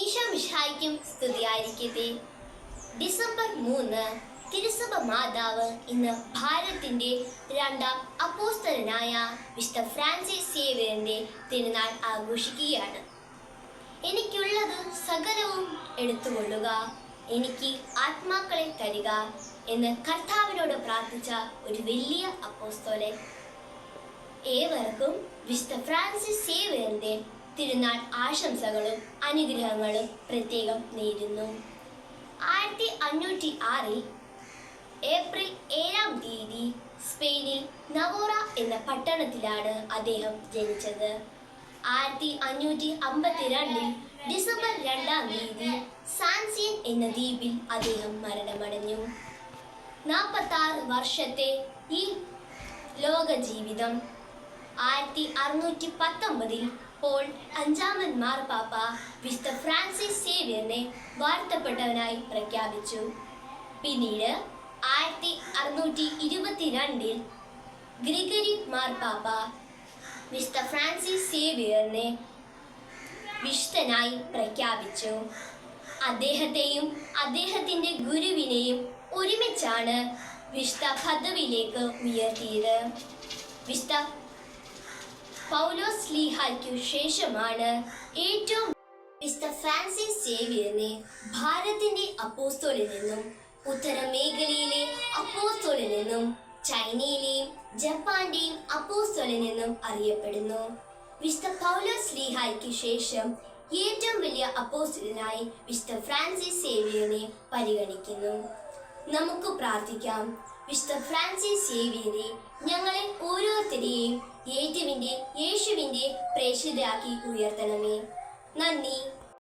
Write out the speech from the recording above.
ഈശോ മിശായിക്കും സ്തുതിയായിരിക്കട്ടെ. ഡിസംബർ മൂന്ന് തിരുസഭ മാതാവ് ഇന്ന് ഭാരതത്തിന്റെ രണ്ടാം അപ്പോസ്തലനായ വിശുദ്ധ ഫ്രാൻസിസ് സേവ്യറിന്റെ തിരുനാൾ ആഘോഷിക്കുകയാണ്. എനിക്കുള്ളത് സകലവും എടുത്തുകൊള്ളുക എനിക്ക് ആത്മാക്കളെ തരിക എന്ന് കർത്താവിനോട് പ്രാർത്ഥിച്ച ഒരു വലിയ അപ്പോസ്തോലൻ. ഏവർക്കും വിശുദ്ധ ഫ്രാൻസിസ് സേവ്യറിന്റെ തിരുനാൾ ആശംസകളും അനുഗ്രഹങ്ങളും പ്രത്യേകം നേരുന്നു. ആയിരത്തി അഞ്ഞൂറ്റി ആറിൽ ഏപ്രിൽ ഏഴാം തീയതി സ്പെയിനിൽ നവോറ എന്ന പട്ടണത്തിലാണ് അദ്ദേഹം ജനിച്ചത്. ആയിരത്തി അഞ്ഞൂറ്റി അമ്പത്തിരണ്ടിൽ ഡിസംബർ രണ്ടാം തീയതി സാൻസിയൻ എന്ന ദ്വീപിൽ അദ്ദേഹം മരണമടഞ്ഞു. നാൽപ്പത്തി വർഷത്തെ ഈ ലോക ജീവിതം ആയിരത്തി അറുന്നൂറ്റി പത്തൊമ്പതിൽ പോൾ അഞ്ചാമൻ മാർപ്പാപ്പ വിശുദ്ധ ഫ്രാൻസിസ് സേവ്യറിനെ വാഴ്ത്തപ്പെട്ടവനായി പ്രഖ്യാപിച്ചു. പിന്നീട് ആയിരത്തി അറുന്നൂറ്റി ഇരുപത്തിരണ്ടിൽ ഗ്രിഗരി മാർപ്പാപ്പ വിശുദ്ധ ഫ്രാൻസിസ് സേവ്യറിനെ വിശുദ്ധനായി പ്രഖ്യാപിച്ചു. അദ്ദേഹത്തെയും അദ്ദേഹത്തിന്റെ ഗുരുവിനെയും ഒരുമിച്ചാണ് വിശുദ്ധ പദവിയിലേക്ക് ഉയർത്തിയത്. വിശുദ്ധ പൗലോസ് ലീഹായ്ക്കു ശേഷമാണ് ഏറ്റവും വിശുദ്ധ ഫ്രാൻസിസ് സേവിയറിനെ ഭാരതത്തിന്റെ അപ്പോസ്തോലിൽ നിന്നും ഉത്തരമേഖലയിലെ അപ്പോസ്തോലിൽ നിന്നും ചൈനയിലെയും ജപ്പാന്റെയും അപ്പോസ്തോലിൽ നിന്നും അറിയപ്പെടുന്നു. വിശുദ്ധ പൗലോസ് ലീഹായ്ക്ക് ശേഷം ഏറ്റവും വലിയ അപ്പോസ്തലനായി വിശുദ്ധ ഫ്രാൻസിസ് സേവിയറിനെ പരിഗണിക്കുന്നു. നമുക്ക് പ്രാർത്ഥിക്കാം. വിശുദ്ധ ഫ്രാൻസിസ് സേവിയറെ ഞങ്ങളെ ഓരോരുത്തരെയും യേശുവിന്റെ പ്രേക്ഷിതരാക്കി ഉയർത്തണമേ. നന്ദി.